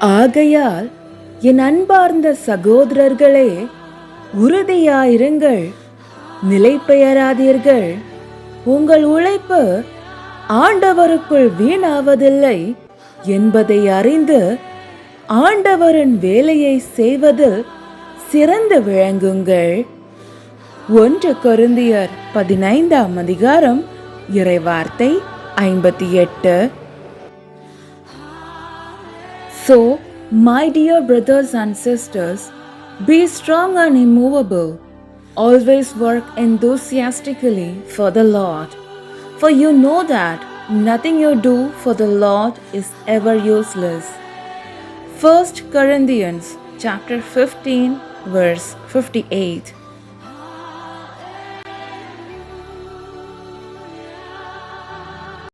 ஆகையால் என் அன்பார்ந்த சகோதரர்களே உறுதியாயிருங்கள். நிலை பெயராதீர்கள் உங்கள் உழைப்பு ஆண்டவருக்குள் வீணாவதில்லை என்பதை அறிந்து ஆண்டவரின் வேலையை செய்வதில் சிறந்து விளங்குங்கள். ஒன்று கொருந்தியர் பதினைந்தாம் அதிகாரம் இறைவார்த்தை ஐம்பத்தி எட்டு. So, my dear brothers and sisters, be strong and immovable. Always work enthusiastically for the Lord, for you know that nothing you do for the Lord is ever useless. 1 Corinthians chapter 15 verse 58